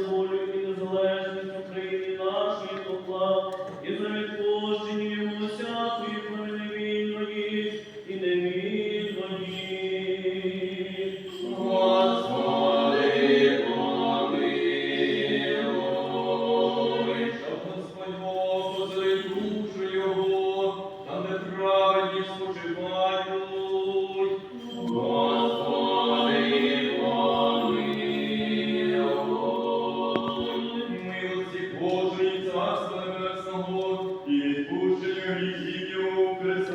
за волю і незалежність України нашої поклав і за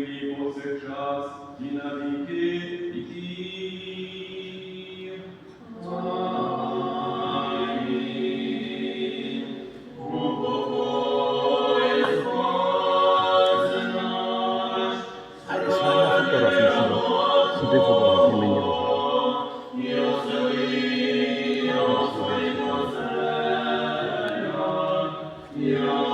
нині повсякчас, і на віки віків. Амінь. Упокой, Спаси наш, Милостивый, милостивый, милостивый, милостивый,